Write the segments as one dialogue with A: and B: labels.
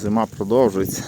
A: зима продовжується.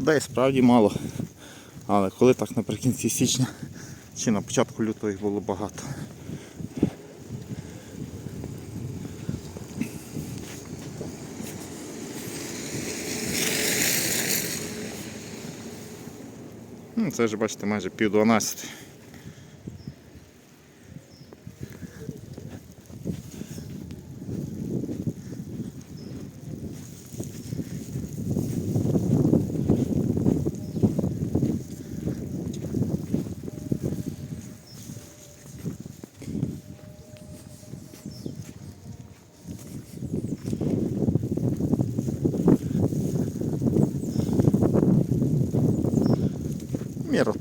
A: людей справді мало. Але коли так наприкінці січня чи на початку лютого їх було багато. Ну, це вже бачите майже пів 12.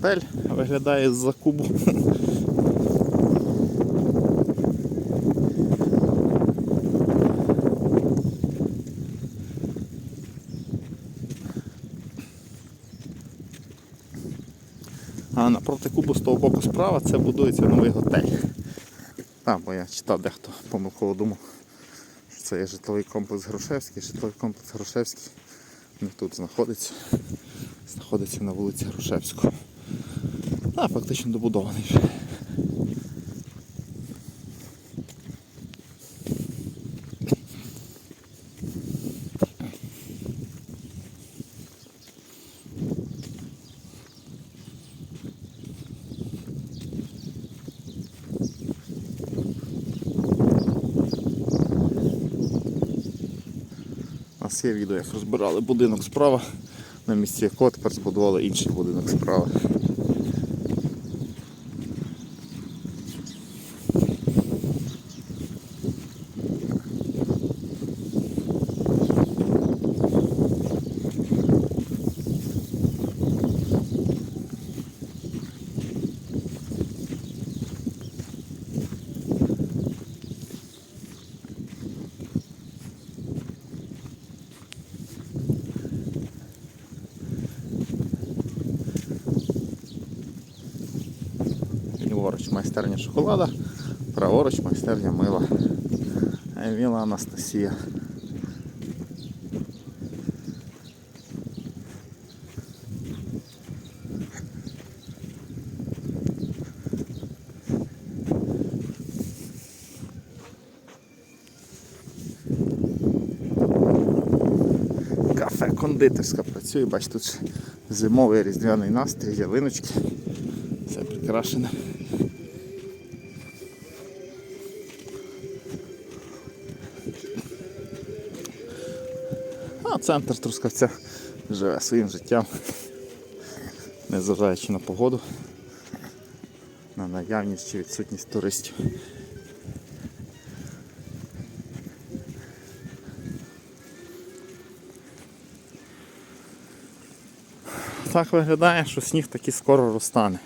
A: картель виглядає з-за кубу. А напроти кубу з того боку справа це будується новий готель. Там, бо я читав дехто помилково думав, що це є житловий комплекс Грушевський, житловий комплекс Грушевський не тут знаходиться. Знаходиться на вулиці Грушевського. А, фактично добудований вже. Є відео, як розбирали будинок справа, на місці якого тепер збудували інший будинок справа. Ліворуч майстерня шоколада, праворуч майстерня мила. Віла Анастасія. Кафе кондитерська працює, бачите, тут зимовий різдвяний настрій, ялиночки. Все прикрашене. Центр Трускавця живе своїм життям, незважаючи на погоду, на наявність чи відсутність туристів. Так виглядає, що сніг таки скоро розтане.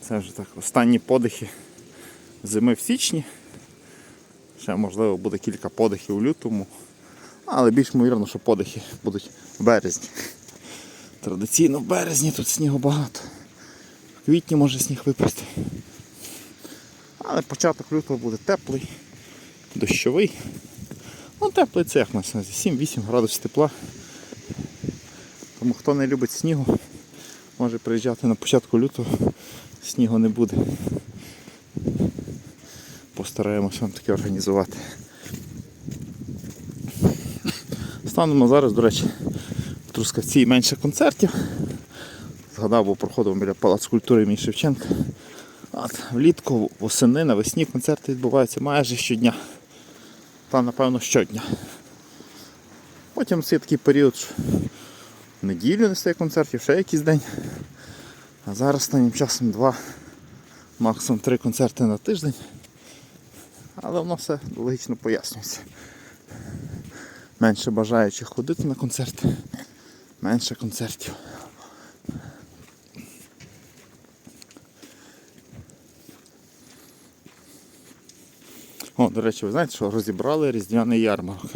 A: Це вже так останні подихи зими в січні. Ще можливо буде кілька подихів у лютому. Але більш ймовірно, що подихи будуть в березні. Традиційно в березні тут снігу багато. В квітні може сніг випасти. Але початок лютого буде теплий, дощовий. Ну теплий це як на 7-8 градусів тепла. Тому хто не любить снігу, може приїжджати на початку лютого, снігу не буде. Постараємось вам таке організувати. Станом зараз, до речі, в Трускавці менше концертів. Згадав, бо проходив біля Палац культури імені Шевченка. От, влітку, восени, навесні концерти відбуваються майже щодня. Та напевно щодня. Потім це такий період, що в неділю не стає концертів, ще якийсь день. А зараз останнім часом два, максимум три концерти на тиждень. Але воно все логічно пояснюється. Менше бажаючих ходити на концерт, менше концертів. О, до речі, ви знаєте, що розібрали різдвяний ярмарок.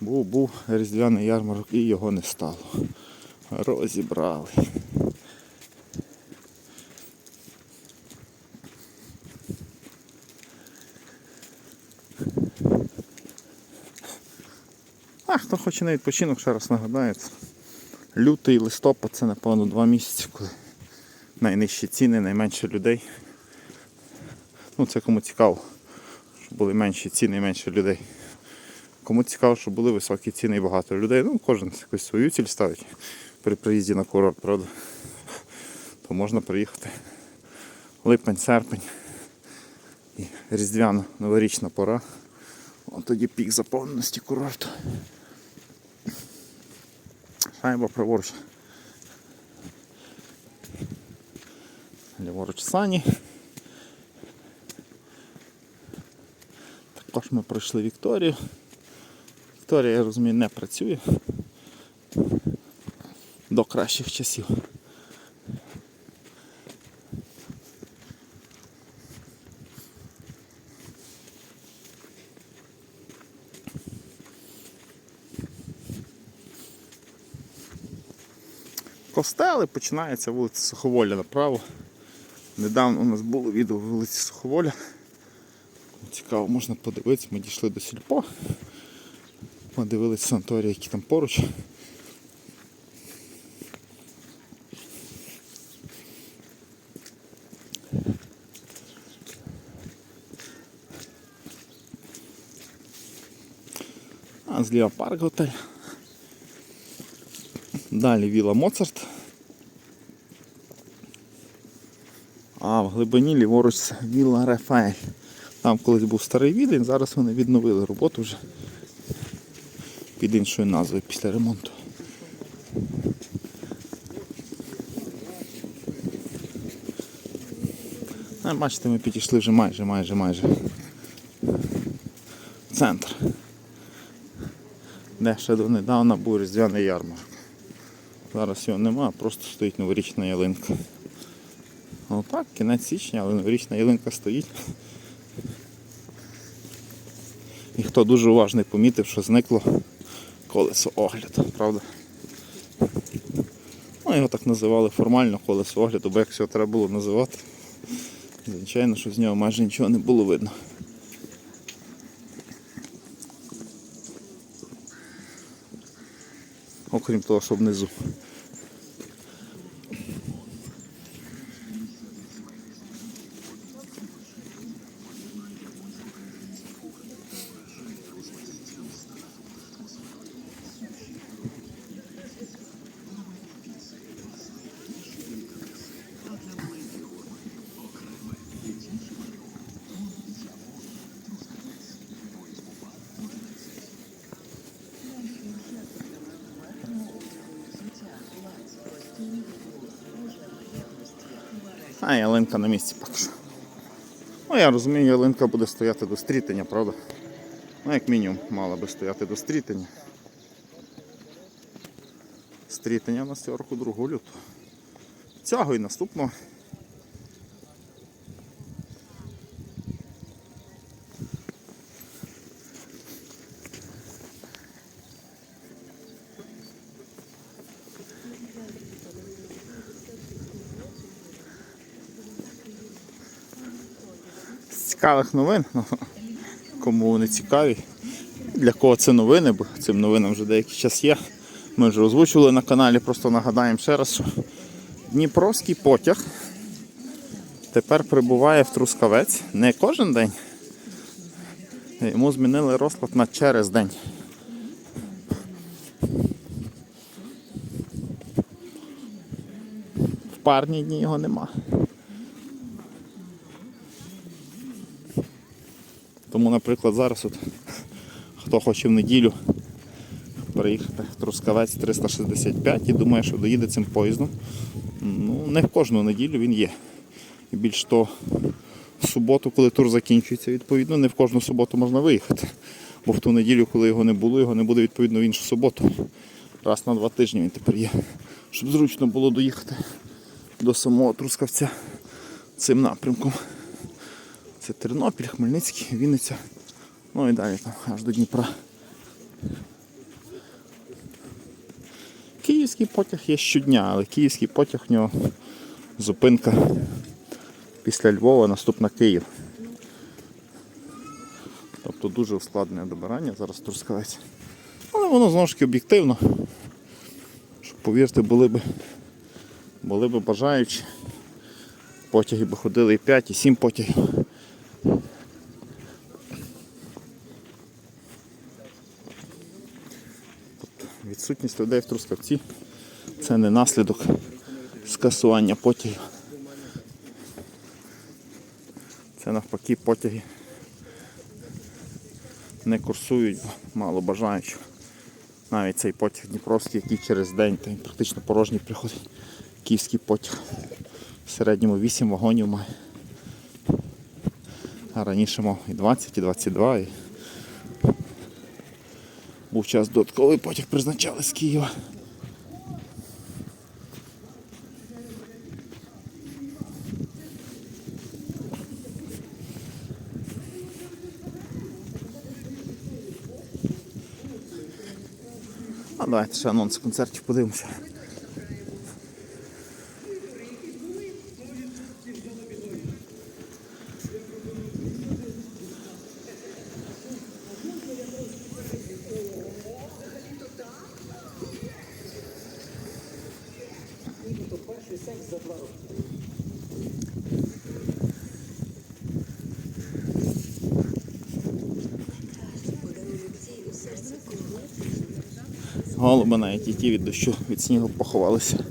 A: Був, був різдвяний ярмарок і його не стало. Розібрали. А хто хоче на відпочинок, ще раз нагадаю. Лютий листопад це напевно два місяці, коли найнижчі ціни, найменше людей. Ну це кому цікаво, щоб були менші ціни і менше людей. Кому цікаво, щоб були високі ціни і багато людей. Ну, кожен якусь свою ціль ставить при приїзді на курорт, правда? То можна приїхати. Липень, серпень і різдвяно новорічна пора. От тоді пік заповненості курорту. Шайба праворуч. Ліворуч сані. Також ми пройшли Вікторію. Вікторія, я розумію, не працює до кращих часів. Костели починається вулиця Суховоля направо. Недавно у нас було відео вулиці Суховоля. Цікаво, можна подивитися, ми дійшли до сільпо. Подивились санаторії, які там поруч. А зліва парк готель. Далі Віла Моцарт. А в глибині ліворуч Віла Рафаель. Там колись був старий відень, зараз вони відновили роботу вже під іншою назвою після ремонту. А, бачите, ми підійшли вже майже, майже, майже в центр. Де ще донедавна був різдвяний ярмарок. Зараз його нема, просто стоїть новорічна ялинка. Отак, кінець січня, але новорічна ялинка стоїть. І хто дуже уважний помітив, що зникло колесо огляду, правда? Ну, його так називали формально колесо огляду, бо як його треба було називати. Звичайно, що з нього майже нічого не було видно. Окрім того, що внизу. А, ялинка на місці поки що. Ну, я розумію, ялинка буде стояти до стрітення, правда? Ну, як мінімум, мала би стояти до стрітення. Стрітення у нас цього року 2 лютого. Цього і наступного. Цікавих новин, кому вони цікаві. Для кого це новини, бо цим новинам вже деякий час є. Ми вже озвучували на каналі, просто нагадаємо ще раз, що Дніпровський потяг тепер прибуває в Трускавець не кожен день. Йому змінили розклад на через день. В парні дні його нема. Тому, наприклад, зараз от, хто хоче в неділю приїхати в Трускавець 365 і думає, що доїде цим поїздом. Ну, не в кожну неділю він є. І більш то в суботу, коли тур закінчується, відповідно, не в кожну суботу можна виїхати. Бо в ту неділю, коли його не було, його не буде відповідно в іншу суботу. Раз на два тижні він тепер є. Щоб зручно було доїхати до самого Трускавця цим напрямком. Це Тернопіль, Хмельницький, Вінниця. Ну і далі там аж до Дніпра. Київський потяг є щодня, але київський потяг в нього зупинка після Львова, наступна Київ. Тобто дуже ускладнене добирання зараз Трускавець. Але воно знову ж таки об'єктивно. Щоб повірте, були б, були бажаючі. Потяги би ходили і 5, і 7 потягів. Відсутність людей в Трускавці це не наслідок скасування потягів. Це навпаки потяги не курсують, бо мало бажаючих. Навіть цей потяг Дніпровський, який через день практично порожній приходить. Київський потяг. В середньому 8 вагонів має. А раніше мав і 20, і 22. І... Був час додатковий потяг призначали з Києва. А давайте ще анонс концертів подивимося. Голуби навіть і ті від дощу, від снігу поховалися.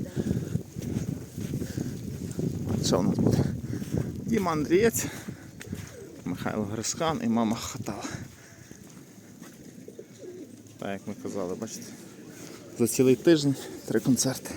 A: Що у нас буде? Діма Андрієць, Михайло Грискан і мама Хатала. Так як ми казали, бачите, за цілий тиждень три концерти.